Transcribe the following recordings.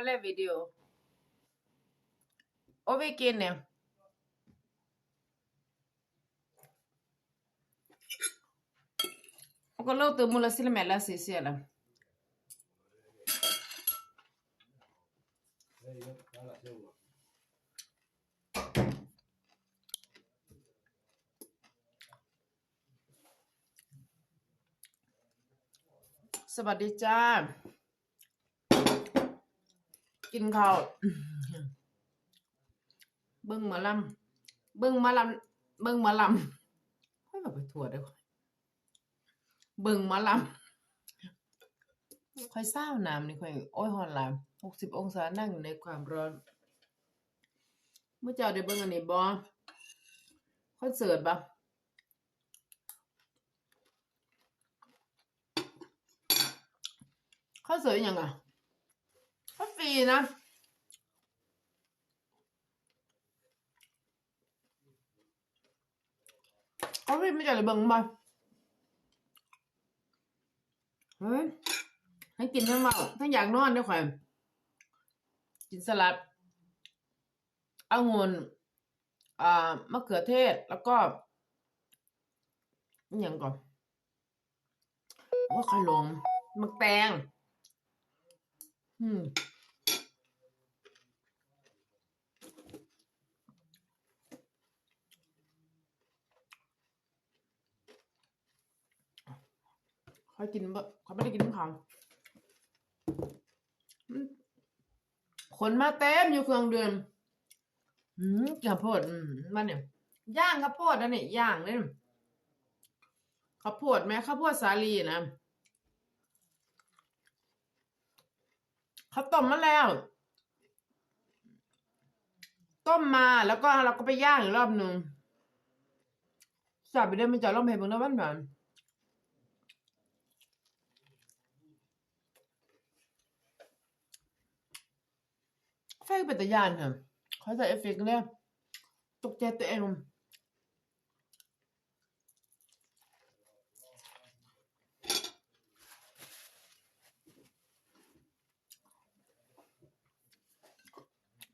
มาเล่นวิดีโอ Och vilken är? Och låter mulla sille mella siis siellä. Ei ole, älä seura. สวัสดีจ้า กินข้าวเบิ้งมาลำเบิ้งมาลำเบิ้งมาลำค่อยแบบไปถั่วได้ค่อยเบิ้งมาลำค่อยเศร้าน้ำนี่ค่อยโอ้ยฮอนลามหกสิบองศานั่งอยู่ในความร้อน เมื่อเจ้าได้เบิ้งอันนี้บอคอนเสิร์ตปะคอนเสิร์ตอยังอะ ฟรีนะเขาไม่ไม่จ่ายเลยเบิ่งมาเฮ้ยให้กินทั้งเมาทั้งอยากนอนด้วยข่อยกินสลัดองุ่นอ่ามะเขือเทศ แล้วก็อหย่างก่อนโอ้ขลงมักแตง อืม เขากินบะเขาไม่ได้กินทั้งคำอืมคนมาเต็มอยู่เครื่องเดือนอืมข้าวโพดอืมมันเนี่ยย่างข้าวโพดนะเนี่ยย่างเนี่ยข้าวโพดไหมข้าวโพดสาลีนะเขาต้มมาแล้ว ต้มมาแล้วก็เราก็ไปย่างอีกรอบหนึ่งสับไปเดินไปจอดลองเพลงเบิ่งแล้วบ้านบ้านไฟเป็นตะยานค่ะเขาใส่เอฟเฟกต์เนี่ยตกใจตัวเอง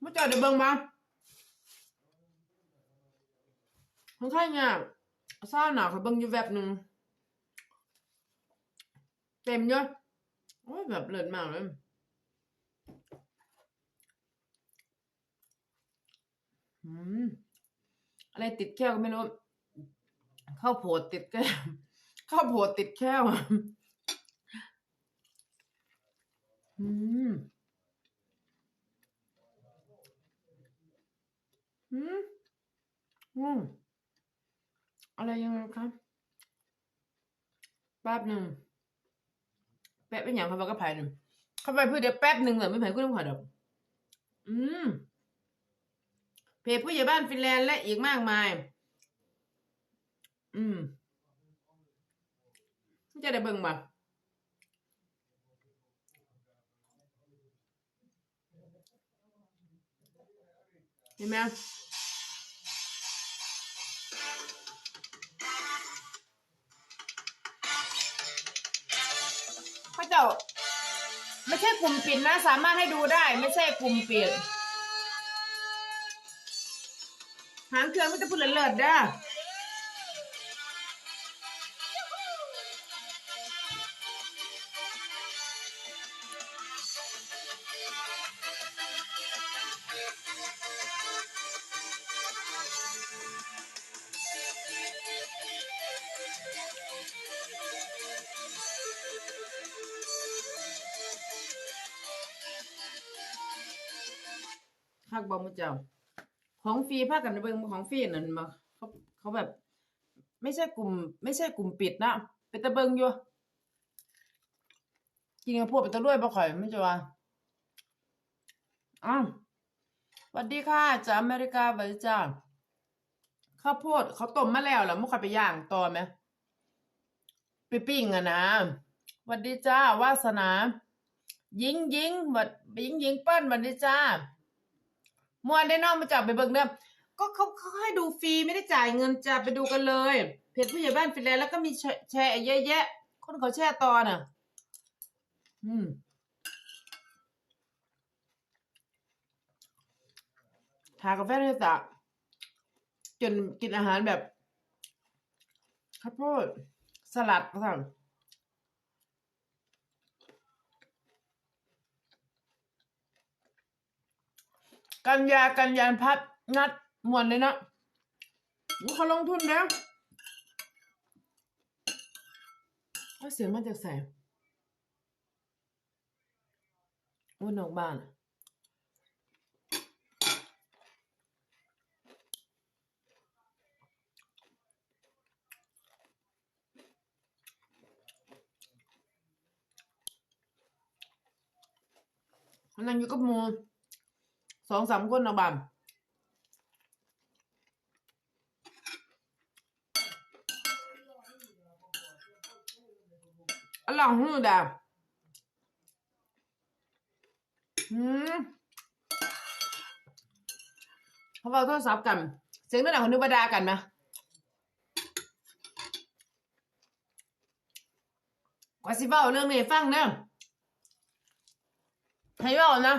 มาจอดเดี๋ยวเบิ่งมาคนไข้เนี่ยเศร้าหนาเขาเบิ่งอยู่แบบหนึ่งเต็มเยอะโอ้ยแบบเลิศมากเลย อืมอะไรติดแก้วก็ไม่รู้ข้าวโพดติดแก้วข้าวโพดติดแก้วอืมอืมอืมอะไรยังไงครับแป๊บหนึ่งแป๊บเป็นอย่างเขาบอกก็ภายหนึ่งเข้าไปเพื่อเดี๋ยวแป๊บหนึ่งเลยไม่ไผ่ก็ต้องขอดอกอืม เพจผู้ใหญ่บ้านฟินแลนด์และอีกมากมาย อืมจะได้เบิ่งบ่เห็นไหมพระเจ้า ไม่ใช่กลุ่มปิดนะ สามารถให้ดูได้ ไม่ใช่กลุ่มปิด หางเครื่องไม่จะพูดเลิศเด้อคักบอมุเจ้า ของฟรีพากันเบิ่งของฟรีนั่นมาเขาเขาแบบ ไม่ใช่กลุ่ม ไม่ใช่กลุ่มปิดนะเป็นตะเบิงอยู่กินกับพวกเป็นตะรวยบ่ข่อยไม่จะว่าอ้าวสวัสดีค่ะจากอเมริกาสวัสดีจ้าข้าวโพดเขาต้มมาแล้วแล้วมุกข่อยไปย่างต่อไหมไปปิ้งอะนะสวัสดีจ้าวาสนา ยิงยิงวัดยิงยิงเปิ้ลสวัสดีจ้า มวนได้นอกมาจับไปเบิ่งเดิมก็เขาเขาให้ดูฟรีไม่ได้จ่ายเงินจับไปดูกันเลยเพจผู้ใหญ่บ้านฟินแลนด์แล้วก็มีแชร์เยะแยะ คนเขาแชร์ตอนอะ อืมทากาแฟเทสะจนกินอาหารแบบข้าวโพดสลัดสั่ง กันยากันยานพัดงัดมวนเลยนะวูเขาลงทุนแล้วเอาเสียงมาจากแสงว่นออกบ้านนั่งอยู่กับมู สองสามคนนะบัมอร่อยหื้อดาอืมเขาเอาโทรศัพท์กัน เสียงนั่นแหละคนนึกว่าดากันนะกว่าสิเบ้าเรื่องนี้ฟังเนอะให้เบ้านะ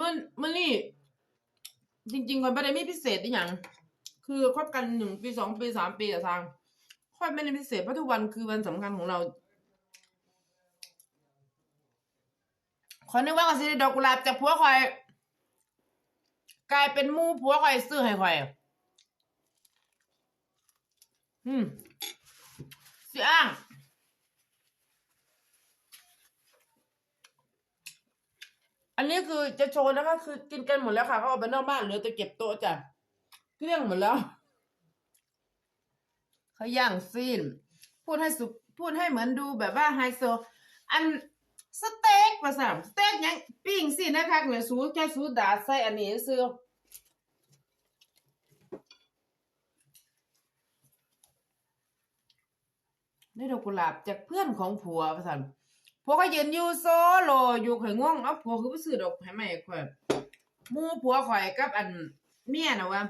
มันมันนี่จริงๆก่อนประเด็นไม่พิเศษอีหยังคือคบกันหนึ่งปีสองปีสามปีแต่ทางค่อยไม่ได้พิเศษเพราะทุกวันคือวันสำคัญของเราขอนึกว่าก็สิได้ดอกกุหลาบจากผัวข่อย กลายเป็นมู่ผัวข่อยซื้อให้ข่อยอืมสิอ้าง อันนี้คือจะโชว์นะคะ คือกินกันหมดแล้วค่ะเขาเอาไปนอกบ้านเหลือแต่เก็บโต๊ะจ้ะเกลี้ยงหมดแล้วเขาย่างซีนพูดให้สุพูดให้เหมือนดูแบบว่าไฮโซ อันสเต็กภาษาสเต็กยังปิ้งสินะคะเหนือนสูแค่สูดาใส่อันนี้ซื้อได้ดอกกุหลาบจากเพื่อนของผัวภาษา ผัวก็ยืนอยู่โซโลอยู่ข่อยง่วงเอ้าผัวคือไปซื้อดอกให้แม่ข่อยหมู่ผัวข่อยกับอันเมียนะวะ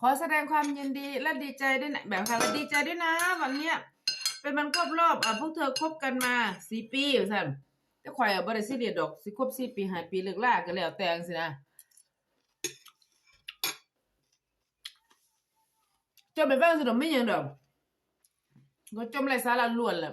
ขอแสดงความยินดีและดีใจด้วยนะแบบค่ะและดีใจด้วยนะวันเนี้ยเป็นมันครบรอบอะพวกเธอคบกันมาสี่ปีอยู่สั่นแต่ข่อยอะบ่ได้ซีเรียดอกสิครบสี่ปีห้าปีเลิกลากันแล้วแต่งสินะจมไปฟังสิดอกไม่ยังดอกก็จมไรสาระล้วนแหละ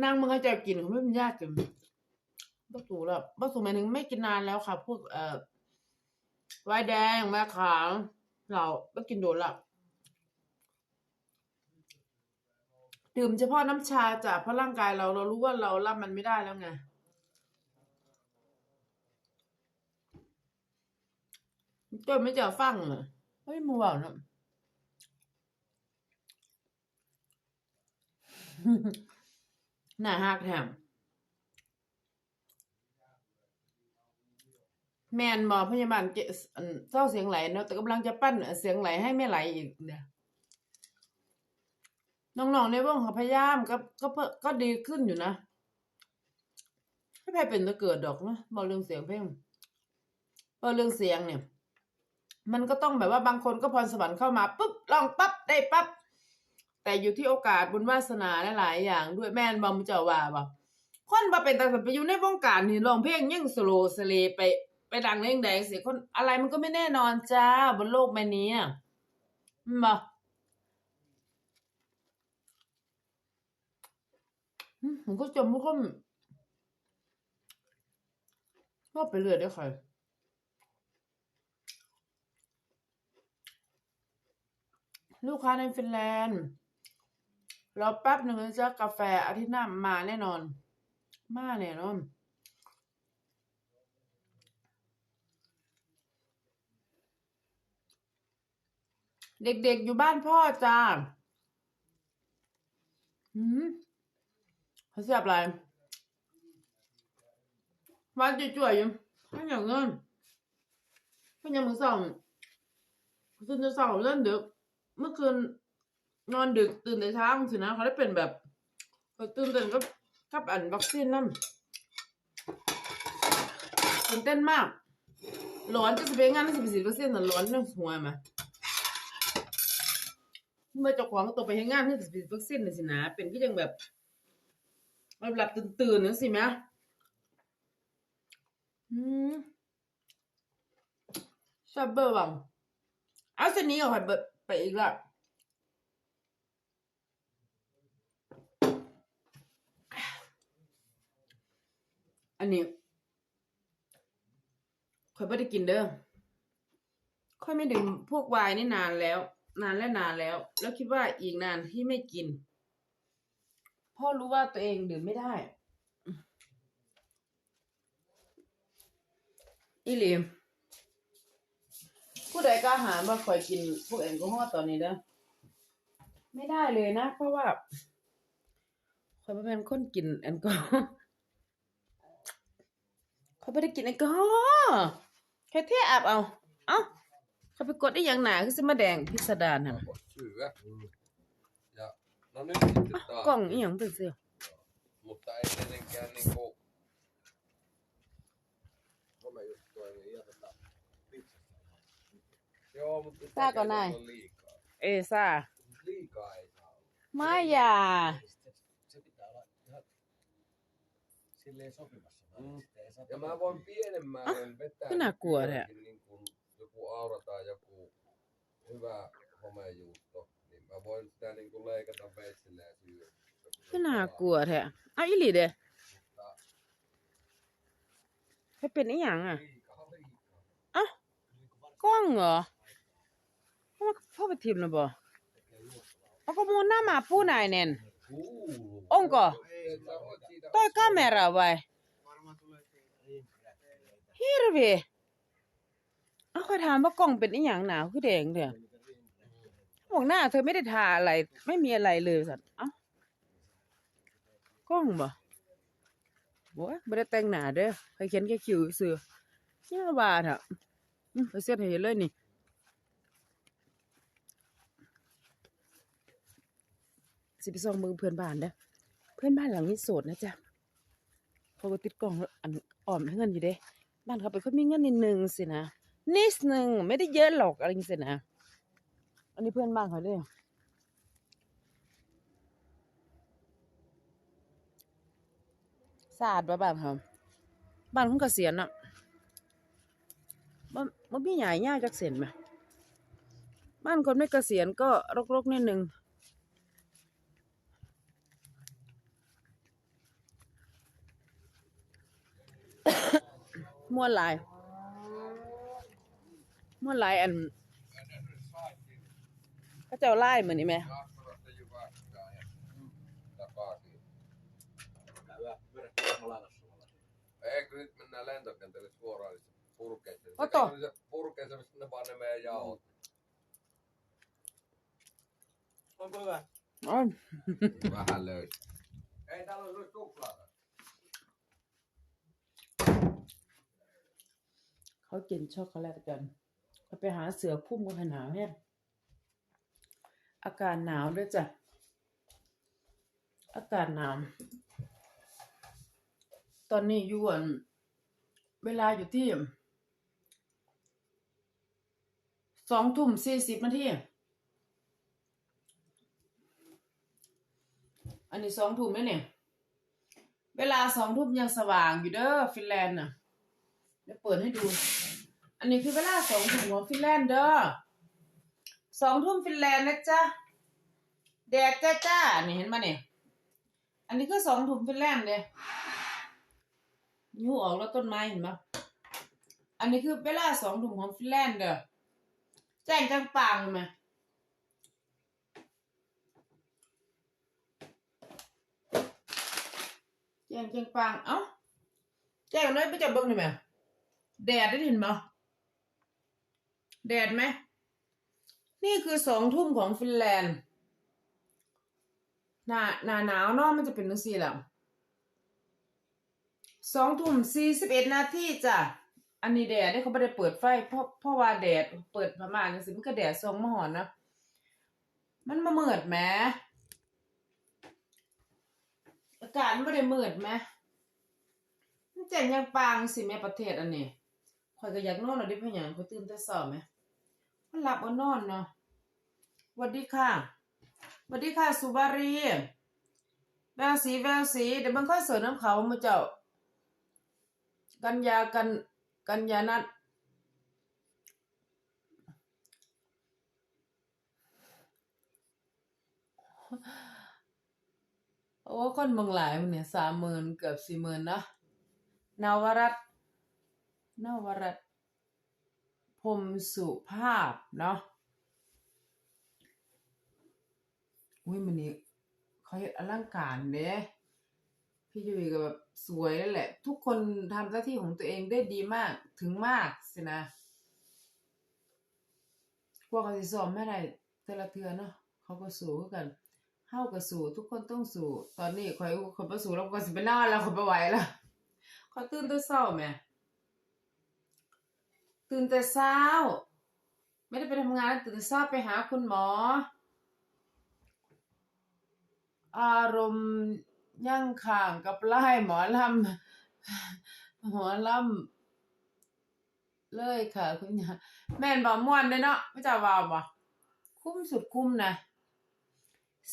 นเศร้านานมาเลยอืมนางมึงให้ใจกินเขาไม่เป็นยากกินบ้าสูแล้วบ้าสูหมายถึงไม่กินนานแล้วค่ะ พวกเอ่อไวน์แดงแม่ขาวเราก็กินโดนละดื่มเฉพาะน้ำชาจ้ะเพราะร่างกายเราเรารู้ว่าเรารับมันไม่ได้แล้วไงก็ไม่จะฟังเหรอเฮ้ยมัวเนาะ น้าหักแถมแมนบอพยาบาลเกอันเศร้าเสียงไหลเนาะแต่กำลังจะปั้นเสียงไหลให้ไม่ไหลอีกเนี่ยน้องๆในวงเขาพยายามก็ก็เพิ่มก็ดีขึ้นอยู่นะไม่แพ้เป็นตะเกิดดอกนะบอกเรื่องเสียงเพลงบอกเรื่องเสียงเนี่ย มันก็ต้องแบบว่าบางคนก็พรสวรรค์เข้ามาปุ๊บลองปั๊บได้ปั๊บ แต่อยู่ที่โอกาสบุญวาสนาหลายๆอย่างด้วยแม่นบอมเจ้าว่าบ่คนบ่เป็นแต่ไปอยู่ในวงการนี่ร้องเพลงยังสโลสเลไปไปดังเร่งแดงเสียคนอะไรมันก็ไม่แน่นอนจ้าบนโลกใบนี้มันบ่อืมผมก็จำไม่ค่อยชอบไปเรื่อยได้ค่ะลูกค้าในฟินแลนด์ รอแป๊บหนึ่งนะจ๊ะกาแฟอาทิตย์หน้ามาแน่นอน มาแน่นอนเด็กๆอยู่บ้านพ่อจ้าอืมเขาเสียบอะไรวันจ่วยๆอยู่ไม่อย่างเงินเพิ่นยังมือสองตื่นแต่เช้าเล่นดึกเมื่อคืน นอนดึกตื่นแต่เช้าสินะเขาได้เป็นแบบตื่นเต้นกับกับอันวัคซีนนั่นตื่นเต้นมากร้อนจะสิไปงานสิไปฉีดวัคซีนน่ะร้อนเรื่องหัวมาเมื่อเจ้าของตัวไปให้งานที่สิไปฉีดวัคซีนน่ะสินะเป็นก็ยังแบบหลับๆตื่นๆนึงสิแม่อืมชอบเบอร์บังเอาเส้นนี้เอาไปเบิดไปอีกละ อันนี้ค่อยไม่ได้กินเด้อค่อยไม่ดื่มพวกไวน์นี่นานแล้ว นานและนานแล้ว แล้วคิดว่าอีกนานที่ไม่กินพ่อรู้ว่าตัวเองดื่มไม่ได้อีหลีมผู้ใดกล้าหาญมาคอยกินพวกแอลกอฮอล์ตอนนี้เด้อไม่ได้เลยนะ เพราะว่าคอยเป็นคนกินแอลกอฮอล์ เขาไม่ได้กินแอลกอฮอล์แค่เที่อาบเอา เอ้าเขาไปกดได้อย่างหนาคือสมาแดงพิสดารน่ะ Syö. Ja no nyt sitten taas. กล่องอีหยังเป็นเสีย Mutta ei tietenkään niinku... Homejuttua ei jätetä pizzasta. Joo, mutta nyt Saako ei näin? olla liikaa. เอซ่า Liikaa ei saa olla. ไม่อย่า Se, se pitää olla ihan silleen sopivassa Mm. määrin. Sitten ei saa Ja mä voin pienen määrän vetää. minä nyt kuoren. jotenkin Niin kuin joku aura tai joku hyvä homejuusto. Niin mä voin sitä niin kuin leikata veitsellä ja syödä. ก็น่ากลัวแท้เอาอีหลีเด้ Mutta ให้เป็นอีหยังอะ liikaa liikaa. กล้องเหรอพ่อพ่อไปทิมนะบ่เอาก็มูลหน้าหมาผู้นายแน่น Kuuluu. Onko? Ei, sä voit siitä ต้อยกาเมราไว้ Varmaan tulee rimpiräkkejä. ฮิรวีเอาคอยถามว่ากล้องเป็นอีหยังหนาวคือแดงเด้อบอกหน้าเธอไม่ได้ทาอะไร ไม่มีอะไรเลยสัตว์เอ้ากล้องบ่โว้ยบ่ได้แต่งหน้าเด้อใครเขียนแค่คิวซื่อเนี่ยบาดอะไปเสียดให้เห็นเลยนี่สิไปส่องเบิ่งเพื่อนบ้านเด้อเพื่อนบ้านหลังนี้โสดนะจ๊ะเขาก็ติดกล้องอันอ้อมให้เงินอยู่เด้ บ้านเขาเป็นคนมีเงินนิดนึงสินะนิดนึงไม่ได้เยอะหรอกอะไรอย่างเงี้ยสินะ อันนี้เพื่อนบ้านเขาเด้สะอาดป่ะบ้านเขาบ้านของเกษียณอะมันมันมีใหญ่ย่าจักเสียนไหมบ้านคนไม่เกษียณก็รกๆนิดนึง ม่วนหลายม่วนหลายอันก็เจ้าไล่เหมือนนี่ไหม Kasvarasta Jyväskylään ja takaisin. Hyvä pyörähtää Malanassa suolla. Eikö nyt mennään lentokentälle suoraan niin se purkeeseen? Oto. Se, se purkeeseen, mistä ne vaan ne meidän jauhot. Onko hyvä? อ๋อ Vähän löysi. Ei täällä ole suklaata. เขากินช็อกโกแลตกันเขาไปหาเสือพุ่มกันหนาวแฮะอากาศหนาวด้วยจ้ะ อากาศหนาว ตอนนี้อยู่อันเวลาอยู่ที่สองทุ่มสี่สิบนาที อันนี้สองทุ่มแล้วเนี่ย เวลาสองทุ่มยังสว่างอยู่เด้อฟินแลนด์น่ะ ดี๋ยวเปิดให้ดู อันนี้คือเวลาสองทุ่มของฟินแลนด์เด้อสองทุ่มฟินแลนด์นะจ๊ะ แดดจ้าจ้านี่เห็นมาเนี่ย อันนี้คือสองทุ่มฟินแลนด์เลยยูออกแล้วต้นไม้เห็นปะอันนี้คือเวลาสองทุ่มของฟินแลนด์เด้อ แจ้งจังปังไหมแจ้งจังปัง เอ้า แจ้งเลยไปจับเบิ้งหน่อยไหม แดดได้เห็นปะแดดไหม นี่คือสองทุ่มของฟินแลนด์ หนาหนาหนาวเนาะมันจะเป็นจังซี่แหละสองทุ่มสี่สิบเอ็ดนาทีจ้ะ อันนี้แดดเนี่ยเขาไม่ได้เปิดไฟ เพราะเพราะว่าแดดเปิดประมาณนี้สิมันก็แดดทรงมหอนนะ มันมาเมิดแหมอากาศไม่ได้เมิดแหมมันแจ่งยังปางสิแม่ประเทศอันนี้ ข่อยก็อยากนอนเอาดิพะหยังข่อยตื่นแต่เช้าไหมมันหลับเอานอนเนาะสวัสดีค่ะสวัสดีค่ะสุบารีแววสีแววสีเดี๋ยวมันค่อยเสิร์ฟน้ำเขามาเจ้า กันยากันกันยานัดโอ้คนเมืองหลายมันเนี่ยสามหมื่นเกือบสี่หมื่นเนาะนาวรัต นวรัตพรมสุภาพเนาะอุ้ยมันนี่เขาเฮ็ดอลังการเด้พี่ยุ้ยก็แบบสวยแล้วแหละ ทุกคนทำหน้าที่ของตัวเองได้ดีมากถึงมากสินะ พวกเขาสิซ้อมไม่ได้แต่ละเทือเนาะเขาก็สู้กันเฮาก็สู้ทุกคนต้องสู้ ตอนนี้ข่อยข่อยบ่สู้แล้วข่อยสิไปนอนแล้วข่อยบ่ไหวแล้วข่อตื่นแต่เช้าแหม ตื่นแต่เช้า ไม่ได้ไปทำงานตื่นแต่เช้าไปหาคุณหมอ อารมณ์ยั่งข่างกับไล่หมอลำหมอลำเลยค่ะคุณยาแม่นบ่ม่วนเด้อเนาะไม่จะว่าบ่คุ้มสุดคุ้มนะ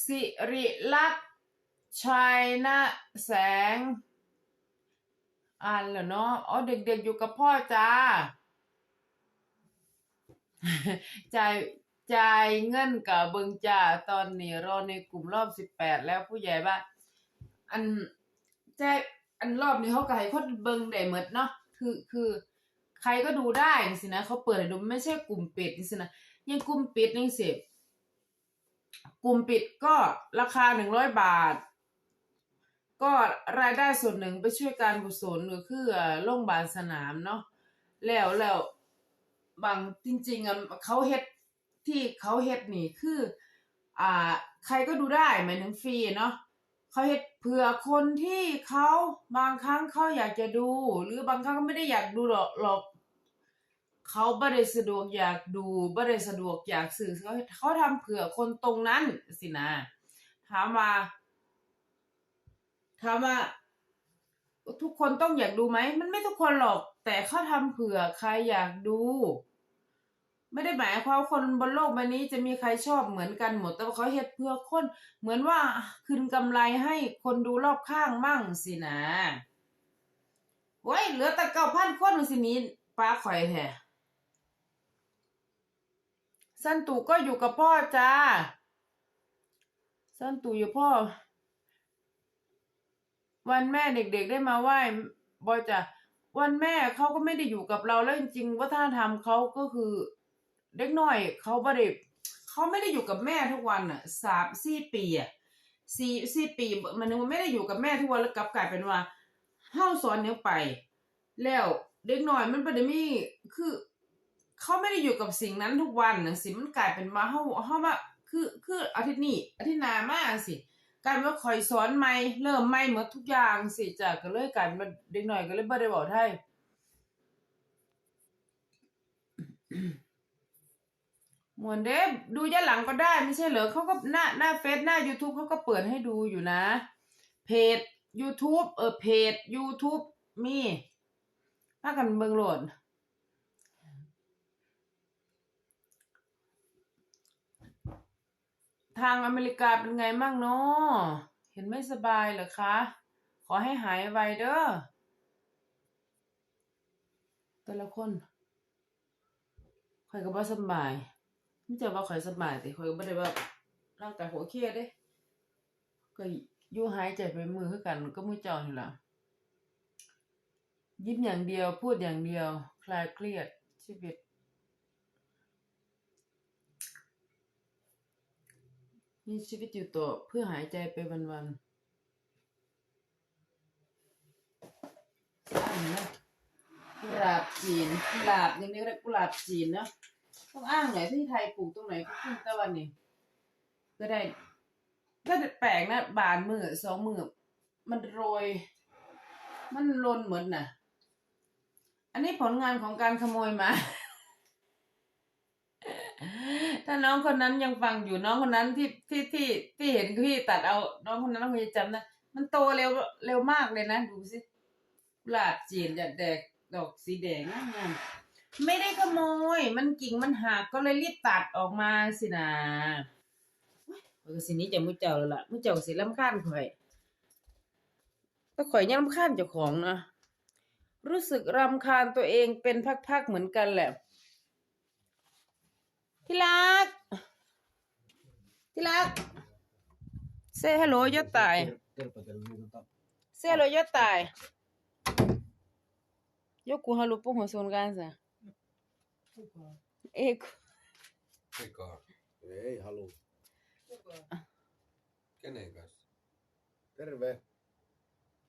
สิริลักษ์ชัยนะแสงอ่านแล้วเนาะอ๋อเด็กๆอยู่กับพ่อจ้า จ่ายจ่ายเงินกับเบิงจ่าตอนนี้รอในกลุ่มรอบสิบแปดแล้วผู้ใหญ่บ้าอันแจ้งอันรอบนี้เขาก็ให้คนเบิงได้หมดเนาะคือคือใครก็ดูได้สินะเขาเปิดให้ดูไม่ใช่กลุ่มปิดนี่สินะยังกลุ่มปิดนี่สิกลุ่มปิดก็ราคาหนึ่งร้อยบาท ก็รายได้ส่วนหนึ่งไปช่วยการกุศลก็คือโรงพยาบาลสนามเนาะแล้วแล้ว บางจริงๆอะเขาเฮ็ดที่เขาเฮ็ดนี่คือ อ่า ใครก็ดูได้หมายถึงฟรีเนาะเขาเฮ็ดเผื่อคนที่เขาบางครั้งเขาอยากจะดู หรือบางครั้งก็ไม่ได้อยากดูหรอกหรอกเขาบ่ได้สะดวกอยากดูบ่ได้สะดวกอยากสื่อเขาเขาทำเผื่อคนตรงนั้นสินะถามว่าถามว่าทุกคนต้องอยากดูไหม มันไม่ทุกคนหรอก แต่เขาทำเผื่อใครอยากดู ไม่ได้หมายความคนบนโลกใบนี้จะมีใครชอบเหมือนกันหมด แต่ว่าเขาเฮ็ดเพื่อคน เหมือนว่าคืนกำไรให้คนดูรอบข้างมั่งสินะโว้ยเหลือแต่เก้าพันคนสินี้ป้าข่อยแท้สันตุก็อยู่กับพ่อจ้า สันตุอยู่พ่อ วันแม่เด็กๆได้มาไหว้บอยจ้ะ วันแม่เขาก็ไม่ได้อยู่กับเราแล้วจริงๆวัฒนธรรมเขาก็คือเด็กน้อยเขาไม่ได้เขาไม่ได้อยู่กับแม่ทุกวันอะสามสี่ปีอะสี่สี่ปีมันนึงมันไม่ได้อยู่กับแม่ทุกวันแล้วกลับกลายเป็นว่าเฮาสอนเนี้ยไป แล้วเด็กน้อยมันบ่ได้มีคือเขาไม่ได้อยู่กับสิ่งนั้นทุกวันนะสิมันกลายเป็นว่าเฮาเฮาว่าคือคืออาทิตย์นี้อาทิตย์หน้ามาสิ กลายเป็นว่าคอยสอนใหม่เริ่มใหม่หมดทุกอย่างสิจ้ะก็เลยกลายเป็นเด็กหน้อยก็เลยบ่ได้เว้าไทยมวนเด้ดูย้อนหลังก็ได้ไม่ใช่เหรอเขาก็หน้าหน้าเฟซหน้า YouTube เขาก็เปิดให้ดูอยู่นะ เพจ YouTube เออเพจ YouTube มีพากันเบิงโหลด ทางอเมริกาเป็นไงมั่งเนาะเห็นไม่สบายเหรอคะ ขอให้หายไวเด้อแต่ละคนข่อยก็บ่สบายไม่จะว่าข่อยสบายแต่ข่อยก็บ่ได้ว่าร่างกายหัวเครียดเด้ก็อยู่หายใจไปมือคือกันก็มือเจ้านี่ละยิ้มอย่างเดียวพูดอย่างเดียว คลายเครียดชีวิต มีชีวิตอยู่ต่อเพื่อหายใจไปวันๆอันนะกุหลาบจีนกุหลาบอย่างนี้ก็เรียกกุหลาบจีนเนอะต้องอ้างหน่อยที่ไทยปลูกตรงไหนก็ขึ้นต่วันนี้ก็ได้ก็แปลกนะ บานมือสองมือมันโรย มันลนเหมือนน่ะ อันนี้ผลงานของการขโมยมา ถ้าน้องคนนั้นยังฟังอยู่น้องคนนั้นที่ที่ที่ที่เห็นพี่ตัดเอา น้องคนนั้นคงจะจำนะมันโตเร็วเร็วมากเลยนะดูสิกุหลาบจีนจะแดกดอกสีแดงงามไม่ได้ขโมย มันกิ่งมันหักก็เลยรีบตัดออกมาสินะเออสินี้จะมุเจ้าแล้วล่ะมุเจ้าสิลำคาญข่อยแต่ข่อยยังลำคาญเจ้าของนะรู้สึกรำคาญตัวเองเป็นพักๆเหมือนกันแหละ ที่รัก ที่รัก say hello ยอดตาย Terpetellä niin tota, say hello ยอดตาย joku haluaa puhua sun kanssa ei kun Mikä? ei halua. Kenen kanssa? Terve.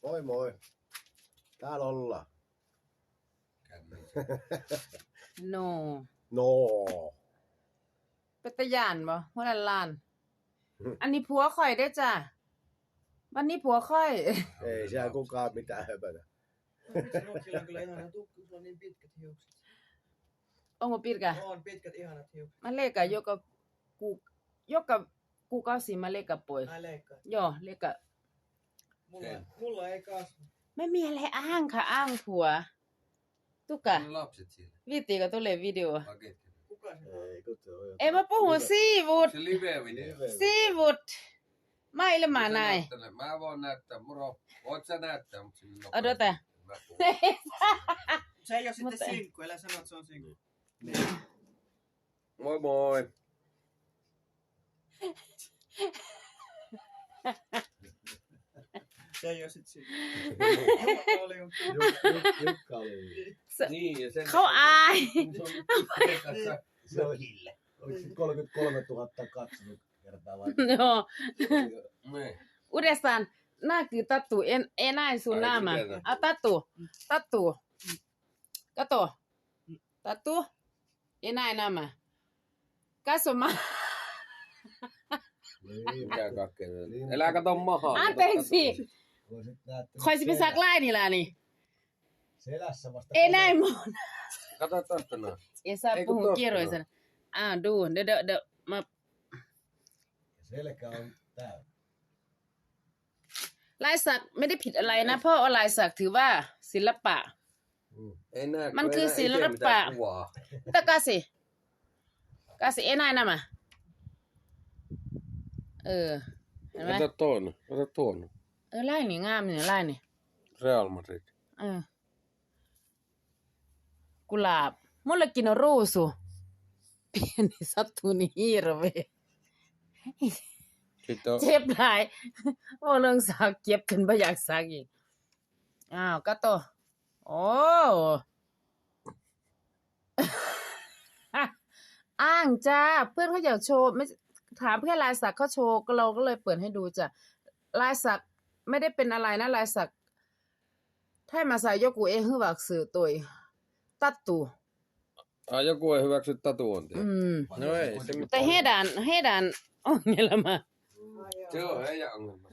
Moi moi. Täällä ollaan. Kännissä. no No. เป็นตะยานบ่หัวละลาน อันนี้ผัวข่อยได้อจ้ะวันนี้ผัวข่อย Ei siellä kukaan mitään höpötä. Ruotsilla on kyllä ihana tukku, sulla on niin pitkät hiukset. onko pitkä On pitkät ihanat hiukset. mä leikkaan joka ku, joka kuukausi mä leikkaan pois Ai leikkaa. joo leikkaa Mulla, Ei. mulla ei kasva. ไม่มีอะไรอ้างค่ะอ้างผัว ตุกกะ Ne lapset siellä. viittiinkö tulee video Paketti. Kuka se on? Ei kun se on jo. ei mä puhu siivut Se live-video. siivut mä ilman Sä näin. Mä voin näyttää, moro. Voit sä näyttää, mutta sinne nopeasti. Odota. Se ei ole sitten sinkku, älä sano, että se on sinkku. Moi moi. Se ei ole sitten sinkku. Jukka oli Jukka. Niin, ja sen... เขาอาย Tässä- Se on Hille. Oliko se 33 000 katsonut kertaa vai? joo Niin. uudestaan näkyy tattu en enää sun Ai, naama miten? ah tattu tattu kato tattu enää nämä katso mä Niin. Mikä kakkeen? Elää kato mahaa. anteeksi Voisit näyttää khoisi pisak selä- lainilani Selässä vasta. ei näin mun Kato tosta noin. Ei saa Ei kun puhua tosta kierroisena ah du de de de mä Selkä on täynnä. ลายสักไม่ได้ผิดอะไรนะ เพราะว่าลายสักถือว่าศิลปะ Mm. Ei näe, Man kun kyllä enää ite silloin mitään rappaa. kuvaa. ตะกาสิกาสิเอ็นไอนะมาเออเห็นไหม Ota tuon, ota tuon. เออไล่นี่งามเนี่ยไล่นี่ Real Madrid. เออกุหลาบ มุลกินรูสุเปียนิสัตตุนีฮีโรเว Sitten on เจ็บหลายโอ้เรื่องสักเก็บขึ้นบ่อยากสักอีก อ้าวก็โตโอ้ อ้างจ้า เพื่อนเขาอยากโชว์ไม่ถามเพื่อนลายสักเขาโชว์ก็เราก็เลยเปิดให้ดูจ้ะลายสักไม่ได้เป็นอะไรนะลายสักถ้ามาใส่ยกกูเองคือวักสื่อตัวตัดตู Ai joku ei hyväksy tatuointia. อืม No ei, se แต่ mitään. เฮดานเฮดานอ๋อเงี้ยละมา Se on heidän ongelma.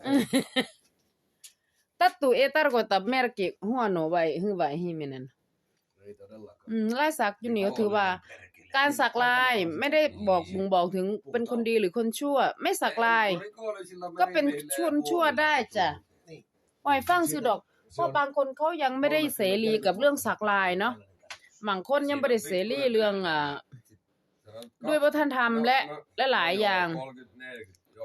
ตัดตูเอตารกตับเมรกิหัวโนไว้หือไว้หิมินัน Ei todellakaan. อืมลายสักอยู่นี่ก็ถือว่า การสักลายไม่ได้บอกบ่งบอกถึงเป็นคนดีหรือคนชั่ว ไม่สักลาย ก็เป็นชั่วชั่วได้จ้ะปล่อยฟังซื้อดอก เพราะบางคนเขายังไม่ได้เสรีกับเรื่องสักลายเนาะ บางคนยังไม่ได้เสรีเรื่องอ่าด้วยวัฒนธรรมและและหลายอย่าง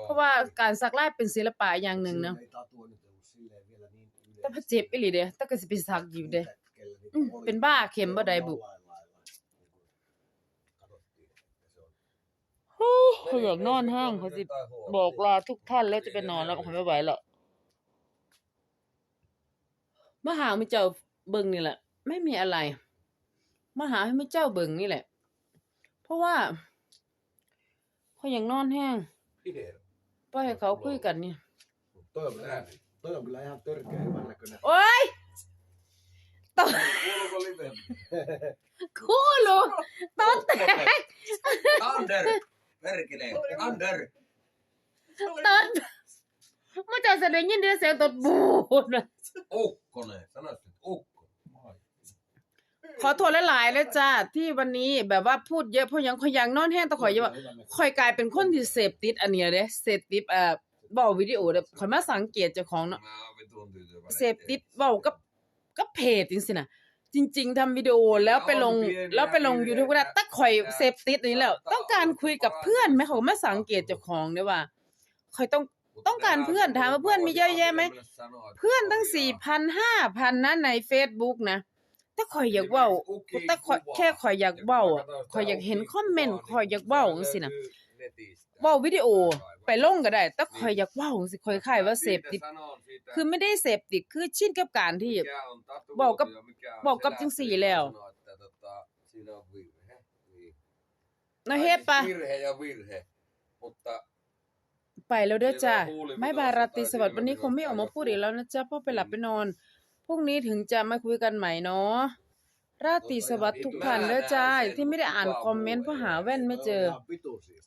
เพราะว่าการสักลายเป็นศิลปะอย่างหนึ่งเนาะ Sillä ei tatuoinnit ollut silleen vielä niin แต่พอเจ็บอีหลีเด้แต่ก็สิไปสักอยู่เด้ Kätkellä niitä Mm, oli. เป็นบ้าเข็มบ่ได้บุ Jollain lailla, niin kuin katsottiin, että se on เขาอยากนอนห้างเขาสิบอกลาทุกท่านแล้วจะไปนอนแล้วก็ไม่ไหวแล้วมาหาไม่เจ้าเบิ่งนี่แหละ ไม่มีอะไร มาหาให้ไม่เจ้าเบิ่งนี่แหละ เพราะว่าเขาอยากนอนแห้งปล่อยให้เขาคุยกันนี่ Toi on, kyllä, toi on kyllä ihan törkeä hyvän näköinen. โอ๊ยตอนคูลูตอนแตก Ander! Perkele! Ander! ตอนมันจะแสดงยินดีเสียงตดบูดน่ะ Okkonen, sanoisit ukko. Ai. ขอโทษหลายๆเลยจ้าที่วันนี้แบบว่าพูดเยอะเพราะหยังข่อยอยากนอนแห้งแต่ข่อยอย่าว่าข่อยกลายเป็นคนที่เสพติดอันเนี้ยเด้เสพติดเอ่อเว้าวิดีโอเด้ข่อยมาสังเกตเจ้าของเนาะ Mä oon vitun tyytyväinen. เสพติดเว้ากับกับเพจจังซี่น่ะ จริง ๆทำวิดีโอแล้วไปลงแล้วไปลง YouTube ก็ได้แต่ข่อยเสพติดอันนี้แล้ว ต้องการคุยกับเพื่อนไหมเขาก็มาสังเกตเจ้าของเด้ว่าข่อยต้อง ต้องการเพื่อนถามว่าเพื่อนมีเยอะแยะไหม เพื่อนตั้ง4,000 5,000นะใน Facebook นะ แต่ข่อยอยากเว้าแต่ข่อยแค่ข่อยอยากเว้าอะข่อยอยากเห็นคอมเมนต์ข่อยอยากเว้าจังซี่น่ะเว้าวิดีโอไปลงก็ได้ แต่ข่อยอยากเว้าจังซี่ข่อยคล้ายว่าเสพติด คือไม่ได้เสพติดคือชินกับการที่บอกกับบอกกับจังสี่แล้วเนาะเฮ็ดปะ Virhe ja virhe. Mutta ไปแล้วเด้อจ้าไม่บายราตรีสวัสดิ์วันนี้คงไม่ออกมาพูดอีกแล้วนะจ๊ะเพราะไปหลับไปนอน พรุ่งนี้ถึงจะมาคุยกันใหม่เนาะราตรีสวัสดิ์ทุกท่านเด้อจ้าที่ไม่ได้อ่านคอมเมนต์เพราะหาแว่นไม่เจอ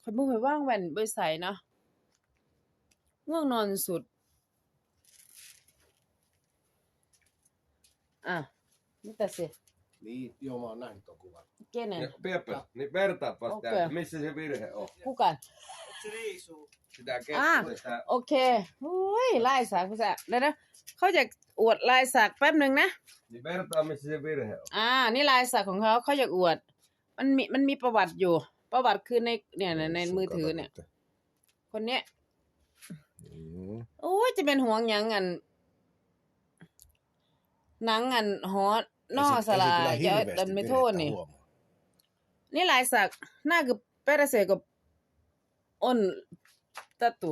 คนเมื่อยบ่เคยว่างแว่นบ่ใส่เนาะง่วงนอนสุด อะนี่แต่สิ Niin, joo mä oon nähnyt ton kuvan. เกเน Ja Pepe, niin vertaappa sitä, Okei. että missä se virhe on. คู่กัน Se riisuu. Sitä Ah. keskustelua. sitä โอเคอุ้ยลายสักภาษาเดี๋ยวนะเขาจะอวดลายสักแป๊บหนึ่งนะ Niin vertaa, missä se virhe on. อ่า นี่ลายสักของเขาเขาอยากอวด มันมีมันมีประวัติอยู่ ประวัติคือในเนี่ยในในมือถือเนี่ย คนเนี้ย Mm. โอ้ยจะเป็นห่วงหยังอันหนังอันฮอตนอสลาจะดันไม่โทษนี่นี่ลายสักหน้าคือเปรเสกับอ้นตัตตู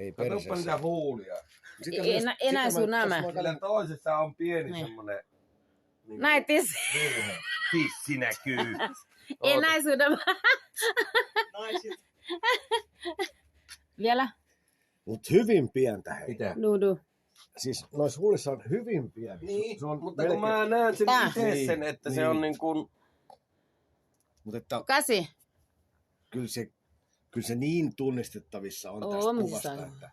Ei Katoppa niitä huulia. Sitä Ei- myös- ei enää sitä mä- sun nämä. tässä mä Sillä katson- toisessa on pieni Niin. semmonen... Niin นายติส virhe. Tissi näkyy. เอ้นายสุดามา Naiset. vielä Mut hyvin pientä hei. Mitä? ดูดู Siis noissa huulissa on hyvin pieni. Niin, se on mutta kun melkein- mä näen sen Tää. itse sen, että se on Niin. niin kuin... Mut että กาสิ kyllä se, kyllä se niin tunnistettavissa on Oo, tästä mä kuvasta, sanon. että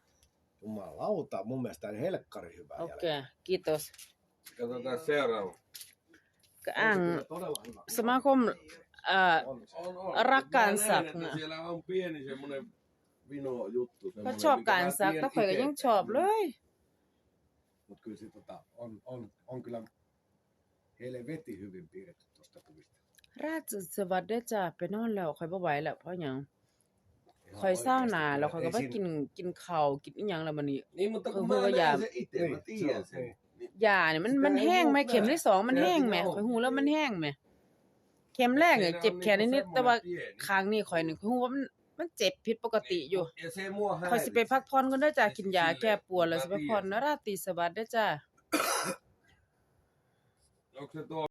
jumalauta, mun mielestä helkkari hyvä โอเค jälki. กีตส Katsotaan seuraava. ก็อ้าง Kyllä todella hyvä. สมาคมเอ่อ On se. On, on. Rakkaan Mä näen, sakna. että Siellä on pieni semmonen vino juttu. ก็ semmonen, ชอบ mikä การ mä ซัก tiedän แต่ข่อยก็ itse. ยังชอบเลย Mut kyllä se tota, on, on, on kyllä heille veti hyvin piirretty tuosta kuvista. ราชสวัสดิ์เด้อจ้าไปนอนแล้วข่อยบ่ไหวแล้วเพราะหยัง Ihan ข่อยเศร้าหนา oikeasti แล้วข่อยก็ Ei ไป siinä- กินกินข้าวกินอีหยังแล้วมันนี่ Niin, mutta kun Hyvä mä jää. näen sen itse, mä Niin, tiedän se sen. on, Niin, ยาเนี่ยมัน Sitä มัน ei แห้งไหม muut เข็ม näe. ที่สองมัน Sehän แห้ง siinä ไหม on. ข่อยหูแล้วมันแห้งไหมเข็มแรกเนี่ย siinä on เจ็บ niinku แขนนิดๆแต่ว่า semmonen pieni. ครั้งนี้ข่อยนี่ข่อยหูว่ามันมันเจ็บผิดปกติอยู่ Ja se mua ข่อยสิไปพัก häiritsee. ผ่อนก่อนเด้อจ้ากินยา Silleen, แก้ปวดแล้ว mä สิไปผ่อน tiedän. นะราตรีสวัสดิ์เด้อจ้า Onko se tuo